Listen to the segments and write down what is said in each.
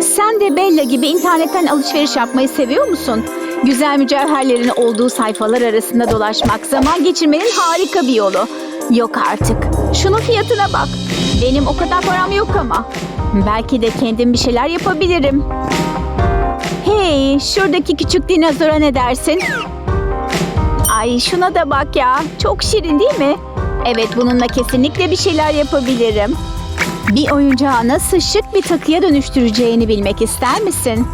Sen de Bella gibi internetten alışveriş yapmayı seviyor musun? Güzel mücevherlerin olduğu sayfalar arasında dolaşmak zaman geçirmenin harika bir yolu. Yok artık. Şunun fiyatına bak. Benim o kadar param yok ama. Belki de kendim bir şeyler yapabilirim. Hey, şuradaki küçük dinozora ne dersin? Ay şuna da bak ya. Çok şirin değil mi? Evet bununla kesinlikle bir şeyler yapabilirim. Bir oyuncağı nasıl şık bir takıya dönüştüreceğini bilmek ister misin?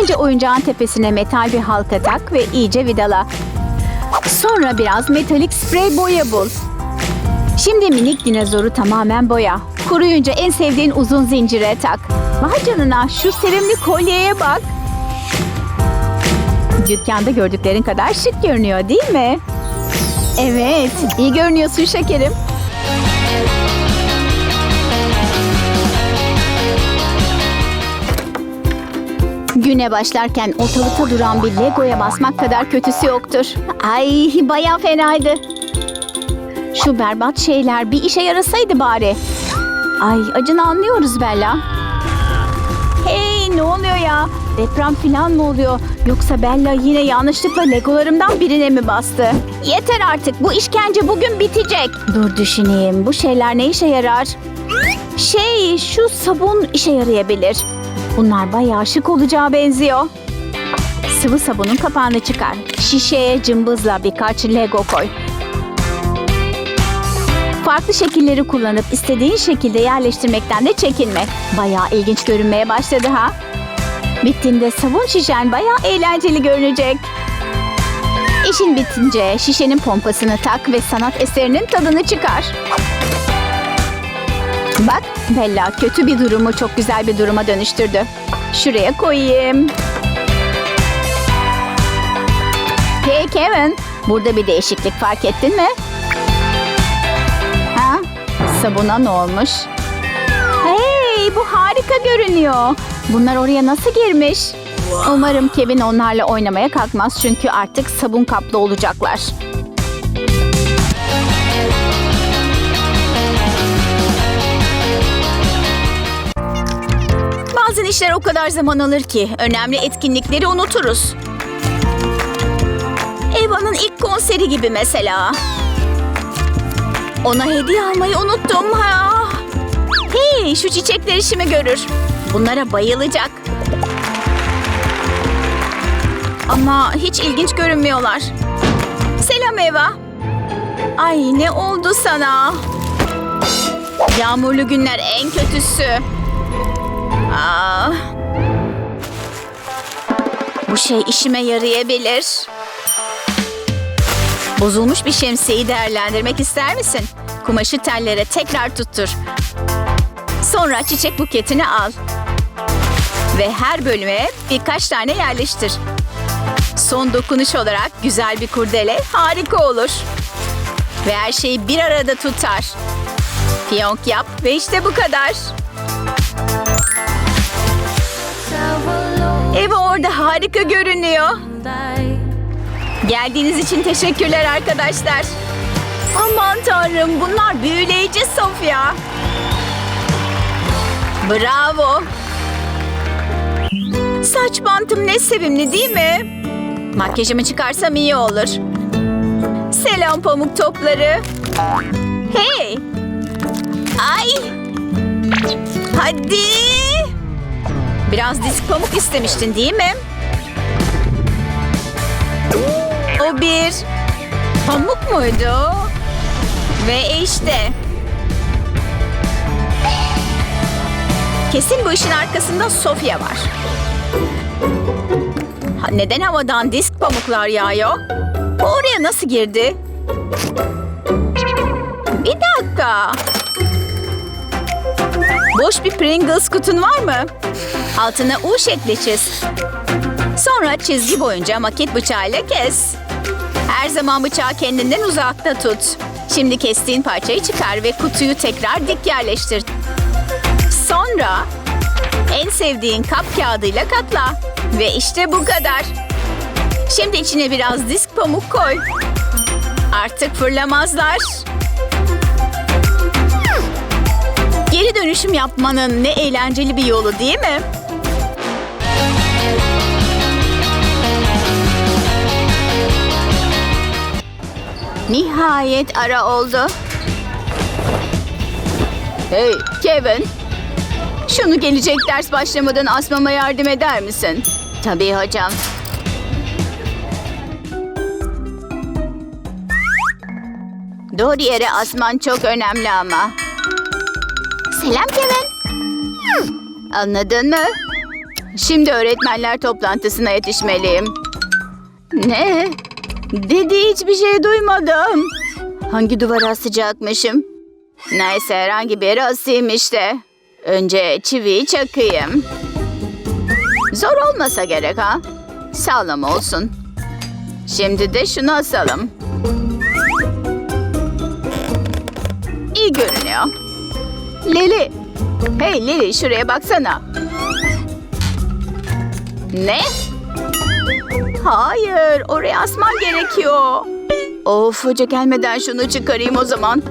Önce oyuncağın tepesine metal bir halka tak ve iyice vidala. Sonra biraz metalik sprey boya bul. Şimdi minik dinozoru tamamen boya. Kuruyunca en sevdiğin uzun zincire tak. Vay canına şu sevimli kolyeye bak. Dükkanda gördüklerin kadar şık görünüyor değil mi? Evet, iyi görünüyorsun şekerim. Güne başlarken ortalıkta duran bir Lego'ya basmak kadar kötüsü yoktur. Ay bayağı fenaydı. Şu berbat şeyler bir işe yarasaydı bari. Ay acını anlıyoruz Bella. Hey ne oluyor ya? Deprem falan mı oluyor? Yoksa Bella yine yanlışlıkla legolarımdan birine mi bastı? Yeter artık bu işkence bugün bitecek. Dur düşüneyim bu şeyler ne işe yarar? Şey şu sabun işe yarayabilir. Bunlar bayağı şık olacağı benziyor. Sıvı sabunun kapağını çıkar. Şişeye cımbızla birkaç lego koy. Farklı şekilleri kullanıp istediğin şekilde yerleştirmekten de çekinme. Bayağı ilginç görünmeye başladı ha. Bittiğinde sabun şişen bayağı eğlenceli görünecek. İşin bitince şişenin pompasını tak ve sanat eserinin tadını çıkar. Bak Bella kötü bir durumu çok güzel bir duruma dönüştürdü. Şuraya koyayım. Hey Kevin, burada bir değişiklik fark ettin mi? Ha? Sabuna ne olmuş? Hey, bu harika görünüyor. Bunlar oraya nasıl girmiş? Umarım Kevin onlarla oynamaya kalkmaz çünkü artık sabun kaplı olacaklar. İşler o kadar zaman alır ki önemli etkinlikleri unuturuz. Eva'nın ilk konseri gibi mesela. Ona hediye almayı unuttum. Ha. Hey şu çiçekler işimi görür. Bunlara bayılacak. Ama hiç ilginç görünmüyorlar. Selam Eva. Ay ne oldu sana? Yağmurlu günler en kötüsü. Aa. Bu şey işime yarayabilir. Bozulmuş bir şemsiyeyi değerlendirmek ister misin? Kumaşı tellere tekrar tuttur. Sonra çiçek buketini al. Ve her bölüme birkaç tane yerleştir. Son dokunuş olarak güzel bir kurdele harika olur. Ve her şeyi bir arada tutar. Fiyonk yap ve işte bu kadar. Orada harika görünüyor. Geldiğiniz için teşekkürler arkadaşlar. Aman tanrım bunlar büyüleyici Sofya. Bravo. Saç bantım ne sevimli değil mi? Makyajımı çıkarsam iyi olur. Selam pamuk topları. Hey. Ay. Hadi. Biraz disk pamuk istemiştin değil mi? O bir pamuk muydu? Ve işte. Kesin bu işin arkasında Sofya var. Ha, neden havadan disk pamuklar yağıyor? Bu oraya nasıl girdi? Bir dakika. Boş bir Pringles kutun var mı? Altına U şekli çiz. Sonra çizgi boyunca maket bıçağıyla kes. Her zaman bıçağı kendinden uzakta tut. Şimdi kestiğin parçayı çıkar ve kutuyu tekrar dik yerleştir. Sonra en sevdiğin kap kağıdıyla katla. Ve işte bu kadar. Şimdi içine biraz disk pamuk koy. Artık fırlamazlar. Geri dönüşüm yapmanın ne eğlenceli bir yolu değil mi? Nihayet ara oldu. Hey Kevin. Şunu gelecek ders başlamadan asmama yardım eder misin? Tabii hocam. Doğru yere asman çok önemli ama. Selam Kevin. Anladın mı? Şimdi öğretmenler toplantısına yetişmeliyim. Ne? Dedi hiçbir şey duymadım. Hangi duvara asacakmışım? Neyse herhangi bir yere asayım işte. Önce çiviyi çakayım. Zor olmasa gerek ha. Sağlam olsun. Şimdi de şunu asalım. İyi görünüyor. Lili. Hey Lili şuraya baksana. Ne? Hayır, oraya asman gerekiyor. Of, hoca gelmeden şunu çıkarayım o zaman.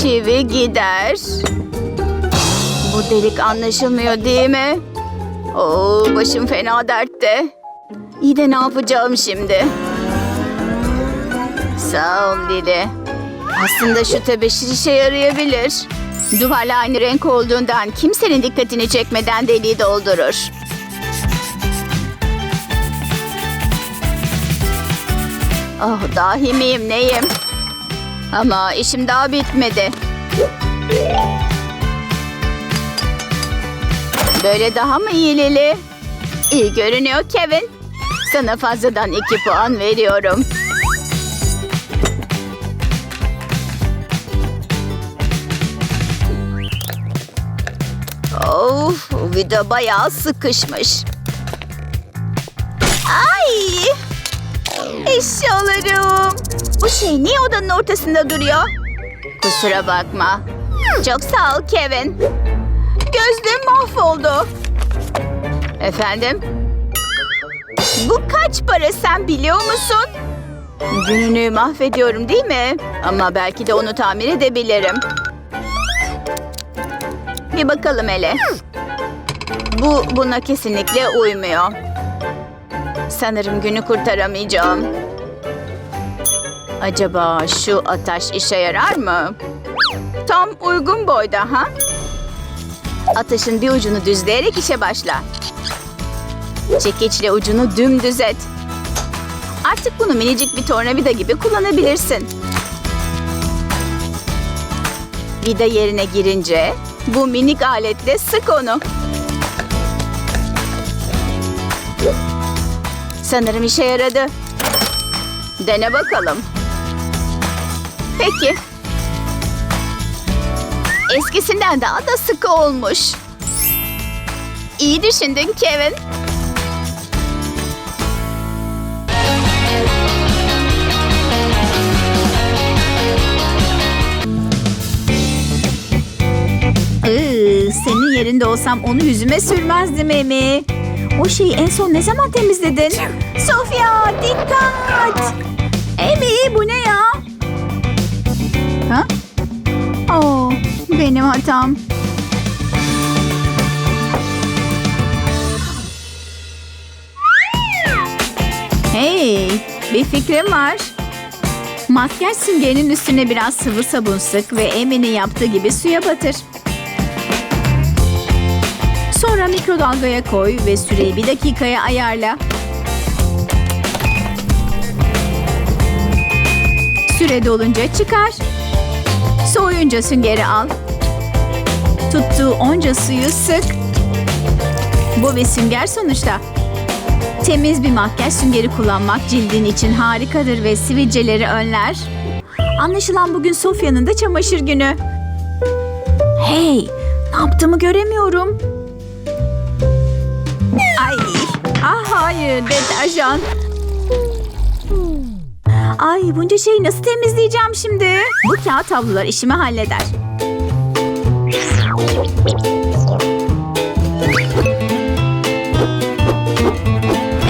Çivi gider. Bu delik anlaşılmıyor değil mi? Oo, başım fena dertte. İyi de ne yapacağım şimdi? Sağ ol Lili. Aslında şu tebeşir işe yarayabilir. Duvarla aynı renk olduğundan kimsenin dikkatini çekmeden deliği doldurur. Oh dahi miyim neyim? Ama işim daha bitmedi. Böyle daha mı iyi Lili? İyi görünüyor Kevin. Sana fazladan iki puan veriyorum. Of, vida bayağı sıkışmış. Ay! Eşyalarım. Bu şey niye odanın ortasında duruyor? Kusura bakma. Çok sağ ol Kevin. Gözlüğüm mahvoldu. Efendim? Bu kaç para sen biliyor musun? Gününü mahvediyorum değil mi? Ama belki de onu tamir edebilirim. Bir bakalım hele. Bu buna kesinlikle uymuyor. Sanırım günü kurtaramayacağım. Acaba şu ataş işe yarar mı? Tam uygun boyda ha? Ateşin bir ucunu düzleyerek işe başla. Çekiçle ucunu dümdüz et. Artık bunu minicik bir tornavida gibi kullanabilirsin. Vida yerine girince bu minik aletle sık onu. Sanırım işe yaradı. Dene bakalım. Peki. Eskisinden daha da sıkı olmuş. İyi düşündün Kevin. Senin yerinde olsam onu yüzüme sürmezdim Emi. O şeyi en son ne zaman temizledin? Sofya dikkat! Emi bu ne ya? Ha? Oo, benim hatam. Hey, bir fikrim var. Makyaj süngerinin üstüne biraz sıvı sabun sık ve Emi'nin yaptığı gibi suya batır. Sonra mikrodalgaya koy ve süreyi bir dakikaya ayarla. Süre dolunca çıkar. Soğuyunca süngeri al. Tuttuğu onca suyu sık. Bu bir sünger sonuçta. Temiz bir makyaj süngeri kullanmak cildin için harikadır ve sivilceleri önler. Anlaşılan bugün Sofya'nın da çamaşır günü. Hey, ne yaptığımı göremiyorum. Hayır deterjan. Ay bunca şeyi nasıl temizleyeceğim şimdi? Bu kağıt havlular işimi halleder.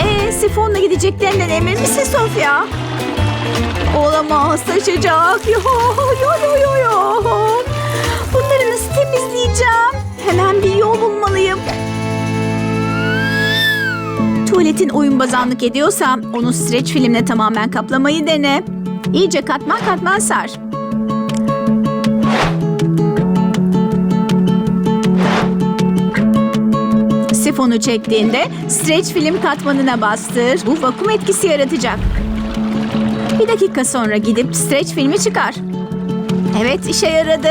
Ee, sifonla gideceklerinden emin misin Sofya? Olamaz taşacak. Yo, yo, yo, yo, yo. Bunları nasıl temizleyeceğim? Hemen bir yol bulmalıyım. Tuvaletin oyunbazanlık ediyorsa onu streç filmle tamamen kaplamayı dene. İyice katman katman sar. Sifonu çektiğinde streç film katmanına bastır. Bu vakum etkisi yaratacak. Bir dakika sonra gidip streç filmi çıkar. Evet işe yaradı.